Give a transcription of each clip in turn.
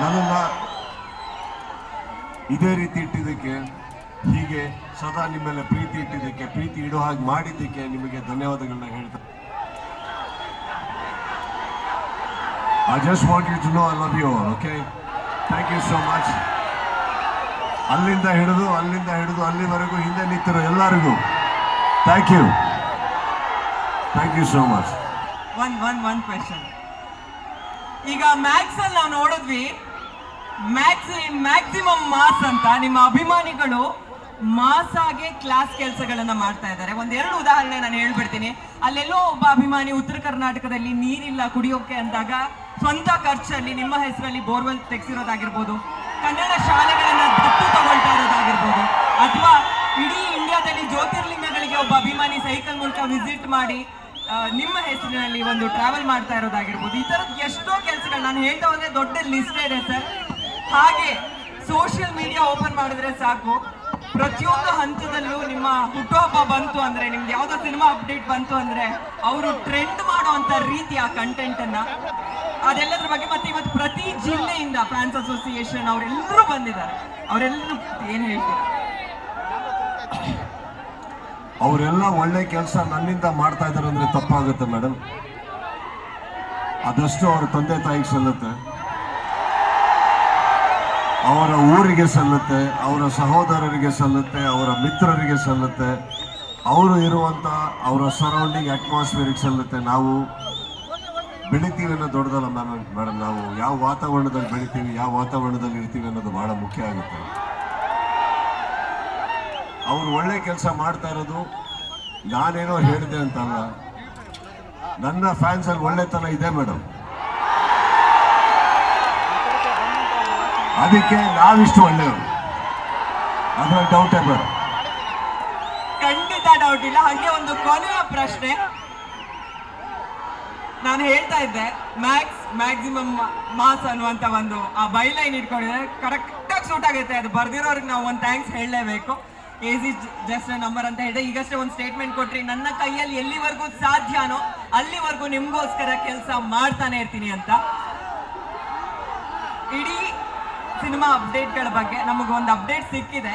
ನನ್ನನ್ನ ಇದೇ ರೀತಿ ಇಟ್ಟಿದ್ದಕ್ಕೆ, ಹೀಗೆ ಸದಾ ನಿಮ್ಮೆಲ್ಲ ಪ್ರೀತಿ ಇಟ್ಟಿದ್ದಕ್ಕೆ, ಪ್ರೀತಿ ಇಡೋ ಹಾಗೆ ಮಾಡಿದ್ದಕ್ಕೆ ನಿಮಗೆ ಧನ್ಯವಾದಗಳನ್ನ ಹೇಳ್ತಾ I just want you to know I love you okay thank you so much ಅಲ್ಲಿಂದ ಹಿಡಿದು ಅಲ್ಲಿಂದ ಹಿಡಿದು, ಅಲ್ಲಿವರೆಗೂ ಹಿಂದೆ ನಿಂತಿರೋ ಎಲ್ಲರಿಗೂ thank you thank you so much one one one question ಈಗ ಮ್ಯಾಕ್ಸ್ ಅಲ್ಲಿ ನಾವು ನೋಡಿದ್ವಿ ಮ್ಯಾಕ್ಸ್ ಮ್ಯಾಕ್ಸಿಮಮ್ ಮಾಸ್ ಅಂತ ನಿಮ್ಮ ಅಭಿಮಾನಿಗಳು ಮಾಸ್ ಆಗಿ ಕ್ಲಾಸ್ ಕೆಲಸಗಳನ್ನ ಮಾಡ್ತಾ ಇದ್ದಾರೆ. ಒಂದೆರಡು ಉದಾಹರಣೆ ನಾನು ಹೇಳ್ಬಿಡ್ತೀನಿ. ಅಲ್ಲೆಲ್ಲೋ ಒಬ್ಬ ಅಭಿಮಾನಿ ಉತ್ತರ ಕರ್ನಾಟಕದಲ್ಲಿ ನೀರಿಲ್ಲ, ಕುಡಿಯೋಕೆ ಅಂದಾಗ ಸ್ವಂತ ಖರ್ಚಲ್ಲಿ, ನಿಮ್ಮ ಹೆಸರಲ್ಲಿ ಬೋರ್ವೆಲ್ ತೆಗೆಸಿರೋದಾಗಿರ್ಬೋದು, ಕನ್ನಡ ಶಾಲೆಗಳನ್ನ ದತ್ತು ತಗೊಳ್ತಾ ಇರೋದಾಗಿರ್ಬೋದು, ಅಥವಾ ಇಡೀ ಇಂಡಿಯಾದಲ್ಲಿ ಜ್ಯೋತಿರ್ಲಿಂಗಗಳಿಗೆ ಒಬ್ಬ ಅಭಿಮಾನಿ ಸೈಕಲ್ ಮೂಲಕ ವಿಸಿಟ್ ಮಾಡಿ ನಿಮ್ಮ ಹೆಸರಿನಲ್ಲಿ ಒಂದು ಟ್ರಾವೆಲ್ ಮಾಡ್ತಾ ಇರೋದಾಗಿರ್ಬೋದು. ಈ ತರದ ಎಷ್ಟೋ ಕೆಲಸಗಳು, ನಾನು ಹೇಳ್ತಾ ಹೋದ್ರೆ ದೊಡ್ಡ ಲಿಸ್ಟ್ ಇದೆ ಸರ್ ಹಾಗೆ ಸೋಷಿಯಲ್ ಮೀಡಿಯಾ ಓಪನ್ ಮಾಡಿದ್ರೆ ಸಾಕು. ಪ್ರತಿಯೊಂದು ಹಂತದಲ್ಲೂ ನಿಮ್ಮ ಹುಟ್ಟುಹಬ್ಬ ಬಂತು ಅಂದ್ರೆ, ನಿಮ್ಗೆ ಯಾವ್ದೋ ಸಿನಿಮಾ ಅಪ್ಡೇಟ್ ಬಂತು ಅಂದ್ರೆ, ಅವರು ಟ್ರೆಂಡ್ ಮಾಡುವಂತ ರೀತಿ ಆ ಕಂಟೆಂಟ್ ಅನ್ನ. ಅದೆಲ್ಲದ್ರ ಬಗ್ಗೆ ಮತ್ತೆ ಇವತ್ತು ಪ್ರತಿ ಜಿಲ್ಲೆಯಿಂದ ಫ್ಯಾನ್ಸ್ ಅಸೋಸಿಯೇಷನ್ ಅವರೆಲ್ಲರೂ ಬಂದಿದ್ದಾರೆ. ಅವರೆಲ್ಲರೂ ಏನ್ ಹೇಳ್ತೀರಾ? ಅವರೆಲ್ಲ ಒಳ್ಳೆ ಕೆಲಸ ನನ್ನಿಂದ ಮಾಡ್ತಾ ಇದ್ದಾರೆ ಅಂದ್ರೆ ತಪ್ಪಾಗುತ್ತೆ ಮೇಡಮ್ ಅದಷ್ಟು ಅವ್ರ ತಂದೆ ತಾಯಿಗೆ ಸಲ್ಲುತ್ತೆ. ಅವರ ಊರಿಗೆ ಸಲ್ಲುತ್ತೆ, ಅವರ ಸಹೋದರರಿಗೆ ಸಲ್ಲುತ್ತೆ, ಅವರ ಮಿತ್ರರಿಗೆ ಸಲ್ಲುತ್ತೆ. ಅವರು ಇರುವಂತ ಅವರ ಸರೌಂಡಿಂಗ್ ಅಟ್ಮಾಸ್ಫಿಯರಿಗೆ ಸಲ್ಲುತ್ತೆ. ನಾವು ಬೆಳಿತೀವಿ ಅನ್ನೋ ದೊಡ್ಡದಲ್ಲ ಮ್ಯಾಮ್ ಮೇಡಮ್ ನಾವು ಯಾವ ವಾತಾವರಣದಲ್ಲಿ ಬೆಳಿತೀವಿ, ಯಾವ ವಾತಾವರಣದಲ್ಲಿ ಇರ್ತೀವಿ ಅನ್ನೋದು ಬಹಳ ಮುಖ್ಯ ಆಗುತ್ತೆ. ಅವರು ಒಳ್ಳೆ ಕೆಲಸ ಮಾಡ್ತಾ ಇರೋದು ನಾನೇನೋ ಹೇಳಿದೆ ಅಂತಲ್ಲ. ನನ್ನ ಫ್ಯಾನ್ಸಲ್ಲಿ ಒಳ್ಳೆತನ ಇದೆ ಮೇಡಮ್ ಅದಕ್ಕೆ ನಾವಿಷ್ಟು ಒಳ್ಳೆಯವರು. ಅದರ ಡೌಟ್ ಬೇಡ ಖಂಡಿತ ಡೌಟ್ ಇಲ್ಲ. ಹಾಗೆ ಒಂದು ಕೊನೆಯ ಪ್ರಶ್ನೆ. ನಾನು ಹೇಳ್ತಾ ಇದ್ದೆ ಮ್ಯಾಕ್ಸ್ ಮ್ಯಾಕ್ಸಿಮಮ್ ಮಾಸ್ ಅನ್ನುವಂತ ಒಂದು ಆ ಬೈಲೈನ್ ಇಟ್ಕೊಂಡಿದ್ರೆ ಕರೆಕ್ಟ್ ಆಗಿ ಸೂಟ್ ಆಗುತ್ತೆ. ಅದು ಬರ್ದಿರೋರಿಗೆ ನಾವು ಒಂದು ಥ್ಯಾಂಕ್ಸ್ ಹೇಳಲೇಬೇಕು. ಎಸ್ ಇಸ್ ಜಸ್ಟ್ ನಂಬರ್ ಅಂತ ಹೇಳಿದೆ. ಈಗಷ್ಟೇ ಒಂದು ಸ್ಟೇಟ್ಮೆಂಟ್ ಕೊಟ್ರಿ. ನನ್ನ ಕೈಯಲ್ಲಿ ಎಲ್ಲಿವರೆಗೂ ಸಾಧ್ಯನೋ ಅಲ್ಲಿವರೆಗೂ ನಿಮ್ಗೋಸ್ಕರ ಕೆಲಸ ಮಾಡ್ತಾನೆ ಇರ್ತೀನಿ ಅಂತ ಇಡೀ ಸಿನಿಮಾ ಅಪ್ಡೇಟ್ಗಳ ಬಗ್ಗೆ ನಮಗೊಂದು ಅಪ್ಡೇಟ್ ಸಿಕ್ಕಿದೆ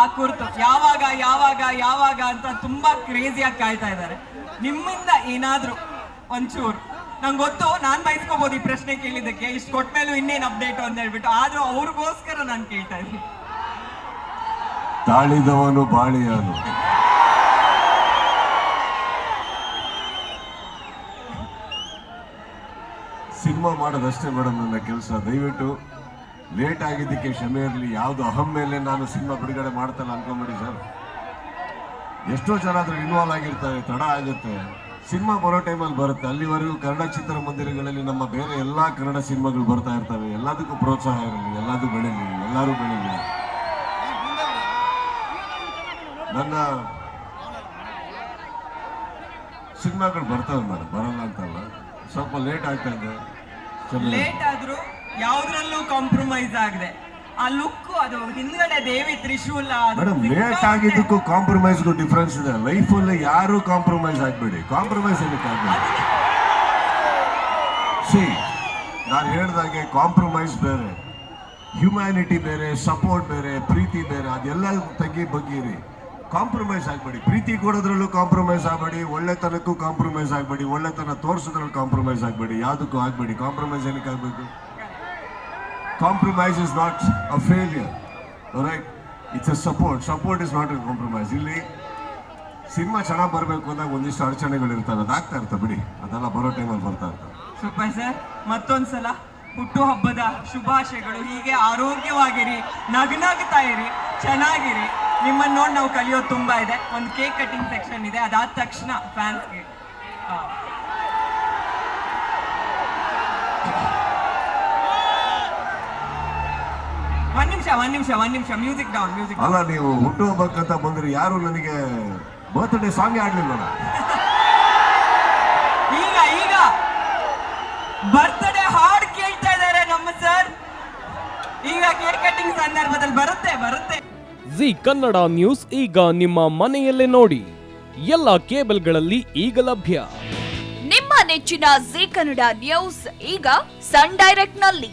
ಆ ಕುರಿತು. ಯಾವಾಗ ಯಾವಾಗ ಯಾವಾಗ ಅಂತ ತುಂಬಾ ಕ್ರೇಜಿಯಾಗಿ ಕಾಯ್ತಾ ಇದ್ದಾರೆ. ನಿಮ್ಮಿಂದ ಏನಾದ್ರೂ ಒಂಚೂರು. ನಂಗೆ ಗೊತ್ತು, ನಾನ್ ಬಯಸ್ಕೋಬಹುದು ಈ ಪ್ರಶ್ನೆ ಕೇಳಿದ್ದಕ್ಕೆ. ಇಷ್ಟು ಕೊಟ್ಮೇಲೂ ಇನ್ನೇನು ಅಪ್ಡೇಟ್ ಅಂತ ಹೇಳ್ಬಿಟ್ಟು. ಆದ್ರೂ ಅವ್ರಿಗೋಸ್ಕರ ನಾನು ಕೇಳ್ತಾ ಇದ್ದೀನಿ. ತಾಳಿದವನು ಬಾಳಿಯಾನು. ಸಿನಿಮಾ ಮಾಡೋದಷ್ಟೇ ಮೇಡಮ್ ನನ್ನ ಕೆಲಸ. ದಯವಿಟ್ಟು ಲೇಟ್ ಆಗಿದ್ದಕ್ಕೆ ಕ್ಷಮೆ ಇರಲಿ. ಯಾವುದು ಅಹಂ ಮೇಲೆ ನಾನು ಸಿನಿಮಾ ಬಿಡುಗಡೆ ಮಾಡ್ತಲ್ಲ ಅನ್ಕೊಂಬಿಡಿ ಸರ್. ಎಷ್ಟೋ ಜನ ಅದ್ರ ಇನ್ವಾಲ್ವ್ ಆಗಿರ್ತಾರೆ, ತಡ ಆಗುತ್ತೆ. ಸಿನಿಮಾ ಬರೋ ಟೈಮಲ್ಲಿ ಬರುತ್ತೆ. ಅಲ್ಲಿವರೆಗೂ ಕನ್ನಡ ಚಿತ್ರಮಂದಿರಗಳಲ್ಲಿ ನಮ್ಮ ಬೇರೆ ಎಲ್ಲ ಕನ್ನಡ ಸಿನಿಮಾಗಳು ಬರ್ತಾ ಇರ್ತವೆ. ಎಲ್ಲದಕ್ಕೂ ಪ್ರೋತ್ಸಾಹ ಇರಲಿ. ಎಲ್ಲದೂ ಬೆಳೀಲಿ. ಎಲ್ಲರೂ ಬೆಳೀಲಿ. ನನ್ನ ಸಿನಿಮಾಗಳು ಬರ್ತವೆ ಮೇಡಮ್. ಬರಲ್ಲ ಅಂತಲ್ಲ. ಸ್ವಲ್ಪ ಲೇಟ್ ಆಗ್ತಾ ಇದೆ. ಯಾವ್ದ್ರಲ್ಲೂ ಕಾಂಪ್ರಮೈಸ್ ಆಗದೆ. ಆ ಲುಕ್ ಅದು ಹಿಂದ್ಗಡೆ ದೇವಿ ತ್ರಿಶೂಲ ಮೇಡಮ್ ಲೇಟ್ ಆಗಿದ್ದಕ್ಕೂ ಕಾಂಪ್ರಮೈಸ್ಗೂ ಡಿಫ್ರೆನ್ಸ್ ಇದೆ. ಲೈಫಲ್ಲಿ ಯಾರು ಕಾಂಪ್ರಮೈಸ್ ಆಗ್ಬೇಡಿ. ಕಾಂಪ್ರಮೈಸ್ ಸಿ ನಾನು ಹೇಳ್ದಾಗೆ ಕಾಂಪ್ರಮೈಸ್ ಬೇರೆ ಹ್ಯುಮ್ಯಾನಿಟಿ ಬೇರೆ ಸಪೋರ್ಟ್ ಬೇರೆ ಪ್ರೀತಿ ಬೇರೆ ಅದೆಲ್ಲ ತಗ್ಗಿ ಬಗ್ಗಿರಿ. ಕಾಂಪ್ರಮೈಸ್ ಆಗ್ಬೇಡಿ. ಪ್ರೀತಿ ಕೊಡೋದ್ರಲ್ಲೂ ಕಾಂಪ್ರಮೈಸ್ ಆಗಬೇಡಿ ಒಳ್ಳೆತನಕ್ಕೂ ಕಾಂಪ್ರಮೈಸ್ ಆಗಬೇಡಿ ಒಳ್ಳೆತನ ತೋರಿಸೋದ್ರಲ್ಲಿ ಕಾಂಪ್ರಮೈಸ್ ಆಗಬೇಡಿ ಯಾವುದಕ್ಕೂ ಆಗಬೇಡಿ. ಕಾಂಪ್ರಮೈಸ್ ಏನಕ್ಕೆ ಆಗಬೇಕು? Compromise is not a failure right it's a support support is not a compromise ಇಲ್ಲಿ ಸಿನಿಮಾ ಚೆನ್ನಾಗಿ ಬರಬೇಕು ಅಂದಾಗ ಒಂದಿಷ್ಟು ಅಡಚಣೆಗಳು ಇರ್ತವೆ ಅದಾಗ್ತಾ ಇರ್ತವೆ ಬಿಡಿ. ಅದೆಲ್ಲ ಬರೋ ಟೈಮಲ್ಲಿ ಬರ್ತಾ ಇರ್ತವೆ ಸೂಪರ್ ಸರ್. ಮತ್ತೊಂದ್ಸಲ ಹುಟ್ಟುಹಬ್ಬದ ಶುಭಾಶಯಗಳು. ಹೀಗೆ ಆರೋಗ್ಯವಾಗಿರಿ, ನಗ್ನಗ್ತಾ ಇರಿ, ಚೆನ್ನಾಗಿರಿ. ನಿಮ್ಮನ್ನು ನೋಡಿ ನಾವು ಕಲಿಯೋದು ತುಂಬ ಇದೆ. ಒಂದು ಕೇಕ್ ಕಟಿಂಗ್ ಸೆಕ್ಷನ್ ಇದೆ. ಅದಾದ ತಕ್ಷಣ ಫ್ಯಾನ್ಸ್ಗೆ ಒಂದ್ ನಿಮಿಷ ಒಂದ್ ನಿಮಿಷ ಒಂದ್ ನಿಮಿಷ. ಮ್ಯೂಸಿಕ್ ಡೌನ್ ಮ್ಯೂಸಿಕ್ ಅಲ್ಲ ನೀವು ಹುಟ್ಟುಹಬ್ಬಕ್ಕಂತ ಬಂದ್ರೆ ಯಾರು ನನಗೆ ಬರ್ತ್ಡೇ ಸಾಂಗ್ ಆಡ್ಲಿಲ್ಲ ಈಗ ಈಗ. ಬರ್ತ್ಡೇ ಹಾಡ್ ಕೇಳ್ತಾ ಇದ್ದಾರೆ ನಮ್ಮ ಸರ್ ಈಗ ಕೇಕ್ ಕಟಿಂಗ್ ಸಂದರ್ಭದಲ್ಲಿ ಬರುತ್ತೆ ಬರುತ್ತೆ. ಜಿ ಕನ್ನಡ ನ್ಯೂಸ್ ಈಗ ನಿಮ್ಮ ಮನೆಯಲ್ಲೇ ನೋಡಿ. ಎಲ್ಲ ಕೇಬಲ್ಗಳಲ್ಲಿ ಈಗ ಲಭ್ಯ. ನಿಮ್ಮ ನೆಚ್ಚಿನ ಜಿ ಕನ್ನಡ ನ್ಯೂಸ್ ಈಗ ಸನ್ ಡೈರೆಕ್ಟ್ನಲ್ಲಿ